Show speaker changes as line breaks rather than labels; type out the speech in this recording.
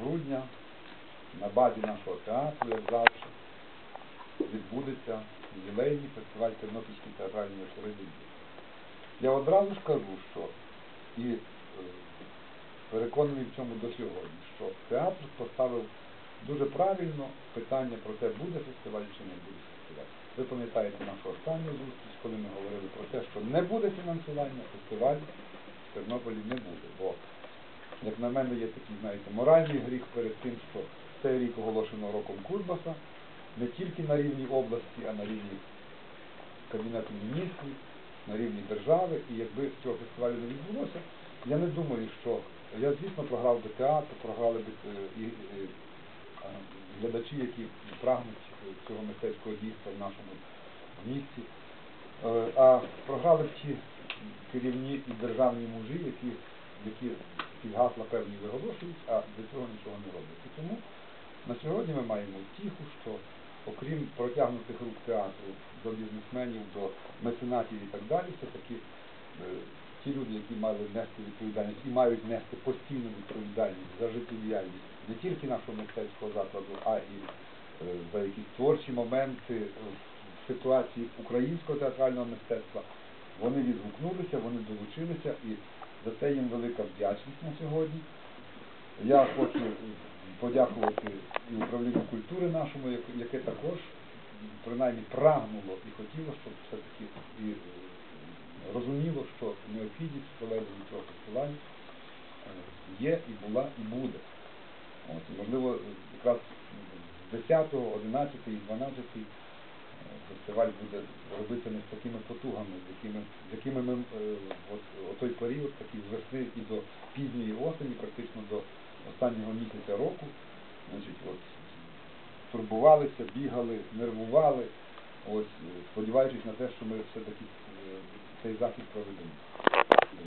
грудня на базі нашого театру, як завжди, відбудеться ювілейний фестиваль Тернопільської театральної вечори. Я одразу ж кажу, що і е, переконаний в цьому до сьогодні, що театр поставив дуже правильно питання про те, буде фестиваль чи не буде фестиваль. Ви пам'ятаєте нашу останню зустріч, коли ми говорили про те, що не буде фінансування, фестиваль в Тернополі не буде. Бо, як на мене, є такий, знаєте, моральний гріх перед тим, що цей рік оголошено роком Курбаса, не тільки на рівні області, а на рівні Кабінету міністрів, на рівні держави, і якби цього фестивалю не відбулося, я не думаю, що я, звісно, програв би театр, програли б е, і, а, глядачі, які прагнуть е, цього мистецького дійства в нашому місті. Е, А програли б ті керівні і державні мужі, які, які ці гасла певні виголошують, а для цього нічого не роблять. І тому на сьогодні ми маємо втіху, що окрім протягнутих рук театру до бізнесменів, до меценатів і так далі, все-таки е, ті люди, які мали нести відповідальність і мають нести постійну відповідальність за життєдіяльність не тільки нашого мистецького закладу, а і е, за якісь творчі моменти в ситуації українського театрального мистецтва, вони відгукнулися, вони долучилися і за це їм велика вдячність на сьогодні. Я хочу подякувати і управлінню культури нашому, яке- також принаймні прагнуло і хотіло, щоб все-таки і розуміло, що необхідність проведення цього фестивалю е, є і була, і буде. От, можливо, якраз 10, 11 і 12 е, фестиваль буде робити не з такими потугами, з якими, з якими ми от, от, той період, такий з весни і до пізньої осені, практично до останнього місяця року, значить, от, турбувалися, бігали, нервували, ось, е, сподіваючись на те, що ми все-таки е, цей захід проведемо.